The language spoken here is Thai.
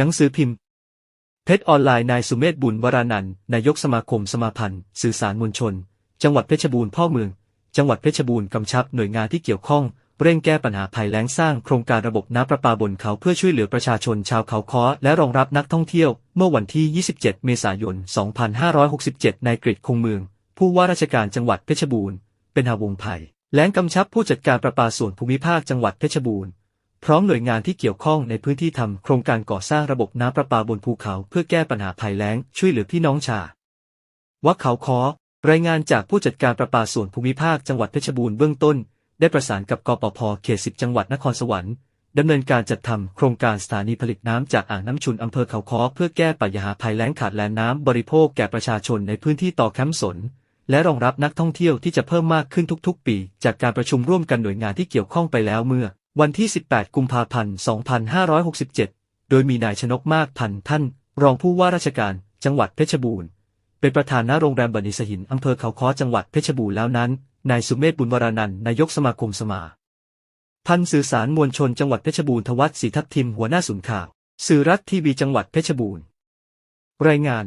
หนังสือพิมพ์ เพชรออนไลน์นายสุเมธบุญวรานันนายกสมาคมสมาพันธ์ สื่อสารมวลชน จังหวัดเพชรบูรณ์พ่อเมือง จังหวัดเพชรบูรณ์กำชับหน่วยงานที่เกี่ยวข้อง เร่งแก้ปัญหาภัยแล้งสร้างโครงการระบบน้ำประปาบนเขาเพื่อช่วยเหลือประชาชนชาวเขาค้อและรองรับนักท่องเที่ยว เมื่อวันที่ 27 เมษายน 2567ในกริดคงเมือง ผู้ว่าราชการจังหวัดเพชรบูรณ์ เป็นหาวงไผ่แล้งกำชับผู้จัดการประปาส่วนภูมิภาคจังหวัดเพชรบูรณ์ พร้อมหน่วยงานที่เกี่ยวข้องในพื้นที่ทำโครงการก่อสร้างระบบน้ำประปาบนภูเขาเพื่อแก้ปัญหาภัยแล้งช่วยเหลือพี่น้องชาวัดเขาคอรายงานจากผู้จัดการประปาส่วนภูมิภาคจังหวัดเพชรบูรณ์เบื้องต้น ได้ประสานกับกปพเขตสิบจังหวัดนครสวรรค์ดำเนินการจัดทำโครงการสถานีผลิตน้ำจากอ่างน้ำชุนอำเภอเขาคอเพื่อแก้ปัญหาภัยแล้งขาดแคลนน้ำบริโภคแก่ประชาชนในพื้นที่ต่อแคมป์สน และรองรับนักท่องเที่ยวที่จะเพิ่มมากขึ้นทุกๆ ปี จากการประชุมร่วมกันหน่วยงานที่เกี่ยวข้องไปแล้วเมื่อ วันที่ 18 กุมภาพันธ์ 2567 โดยมีนายชนกมากพันธ์ท่าน รองผู้ว่าราชการจังหวัดเพชรบูรณ์ เป็นประธานณโรงแรมบันิสหินอำเภอเขาค้อจังหวัดเพชรบูรณ์แล้วนั้น นายสุเมธบุญวรานันท์นายกสมาคมสมา พันธ์สื่อสารมวลชนจังหวัดเพชรบูรณ์ทวัฒน์ศรีทัพทิมหัวหน้าศูนย์ข่าว สื่อรัฐทีวีจังหวัดเพชรบูรณ์ รายงาน